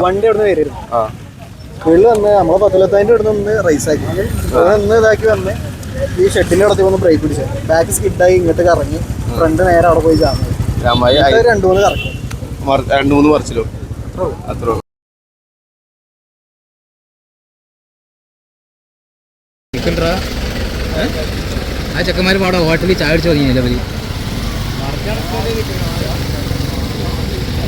വണ്ടി അവിടെ നിന്ന് വരുന്നു ആ. വീട്ടിൽ വന്ന് നമ്മളെ പത്തിലത്തതിന്റെ ഇവിടെ നിന്ന് റൈസ് ആക്കി. ഒന്ന് ഇതാക്കി വന്ന് ഈ ഷെഡിന്റെ അടുത്ത് വന്ന് ബ്രേക്ക് പിടിച്ചു. ബാക്ക് സ്കിഡായി ഇങ്ങോട്ട് കറങ്ങി ഫ്രണ്ട് നേരെ അവിടെ പോയി ചാർന്നു രണ്ടു മൂന്ന് കറങ്ങി രണ്ട് മൂന്ന് പറിച്ചിലോ? അത്ര ആ ചെക്കന്മാർ പാടോ ഹോട്ടലിൽ ചായ അടിച്ചു തുടങ്ങിയല്ലേ അവർ ചെറിയ ചെക്കന്മാരാണ് ചെക്കന്മാരാണ് കൂടുതലല്ല ഉണ്ടായിരുന്നത്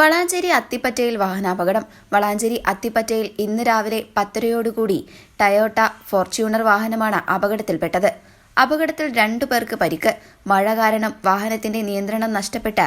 വളാഞ്ചേരി അത്തിപ്പറ്റയിൽ വാഹനാപകടം. വളാഞ്ചേരി അത്തിപ്പറ്റയിൽ ഇന്ന് രാവിലെ പത്തരയോടുകൂടി ടയോട്ട ഫോർച്യൂണർ വാഹനമാണ് അപകടത്തിൽപ്പെട്ടത്. അപകടത്തിൽ രണ്ടു പേർക്ക് പരിക്ക്. മഴ കാരണം വാഹനത്തിന്റെ നിയന്ത്രണം നഷ്ടപ്പെട്ട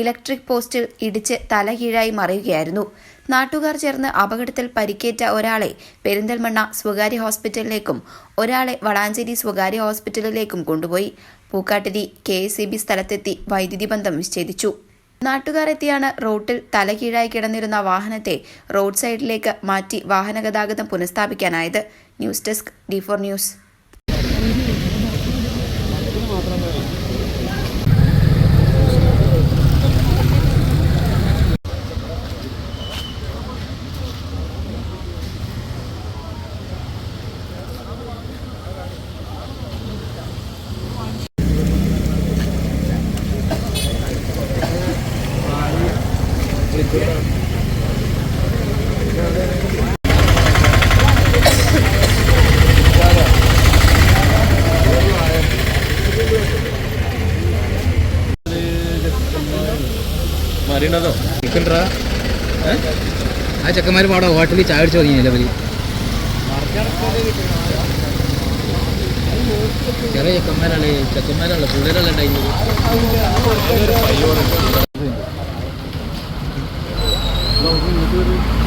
ഇലക്ട്രിക് പോസ്റ്റിൽ ഇടിച്ച് തലകീഴായി മറിയുകയായിരുന്നു. നാട്ടുകാർ ചേർന്ന് അപകടത്തിൽ പരിക്കേറ്റ ഒരാളെ പെരിന്തൽമണ്ണ സ്വകാര്യ ഹോസ്പിറ്റലിലേക്കും ഒരാളെ വളാഞ്ചേരി സ്വകാര്യ ഹോസ്പിറ്റലിലേക്കും കൊണ്ടുപോയി. പൂക്കാട്ടിരി കെ സ്ഥലത്തെത്തി വൈദ്യുതി ബന്ധം വിച്ഛേദിച്ചു നാട്ടുകാരെത്തിയാണ് റോട്ടിൽ തലകീഴായി കിടന്നിരുന്ന വാഹനത്തെ റോഡ് സൈഡിലേക്ക് മാറ്റി വാഹനഗതാഗതം പുനഃസ്ഥാപിക്കാനായത്. News desk D four news. മറിയണതോ നിൽക്കണ്ടാ? ആ ചെക്കന്മാർ പാടോ ഹോട്ടലിൽ ചായ അടിച്ചു തുടങ്ങിയല്ലേ അവർ ചെറിയ ചെക്കന്മാരാണ് ചെക്കന്മാരാണ് കൂടുതലല്ല ഉണ്ടായിരുന്നത് Twitter.